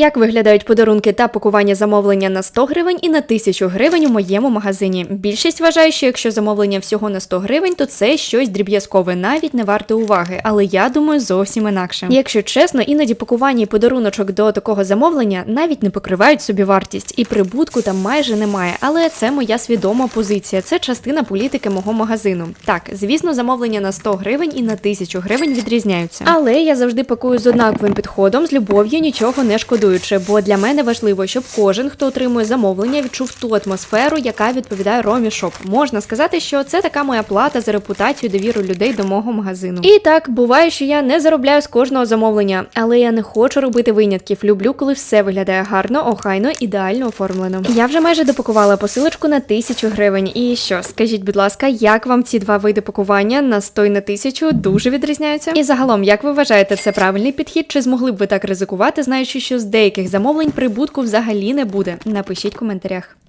Як виглядають подарунки та пакування замовлення на 100 гривень і на 1000 гривень у моєму магазині? Більшість вважає, що якщо замовлення всього на 100 гривень, то це щось дріб'язкове, навіть не варте уваги. Але я думаю зовсім інакше. Якщо чесно, іноді пакування і подаруночок до такого замовлення навіть не покривають собі вартість, і прибутку там майже немає. Але це моя свідома позиція. Це частина політики мого магазину. Так, звісно, замовлення на 100 гривень і на 1000 гривень відрізняються. Але я завжди пакую з однаковим підходом, з любов'ю, нічого не шкодуючи, бо для мене важливо, щоб кожен, хто отримує замовлення, відчув ту атмосферу, яка відповідає Ромі Шоп. Можна сказати, що це така моя плата за репутацію довіру людей до мого магазину. І так буває, що я не заробляю з кожного замовлення, але я не хочу робити винятків. Люблю, коли все виглядає гарно, охайно, ідеально оформлено. Я вже майже допакувала посилочку на 1000 гривень. І що, скажіть, будь ласка, як вам ці два види пакування на 100 і на 1000 дуже відрізняються? І загалом, як ви вважаєте, це правильний підхід? Чи змогли б ви так ризикувати, знаючи, що з деяких замовлень прибутку взагалі не буде? Напишіть в коментарях.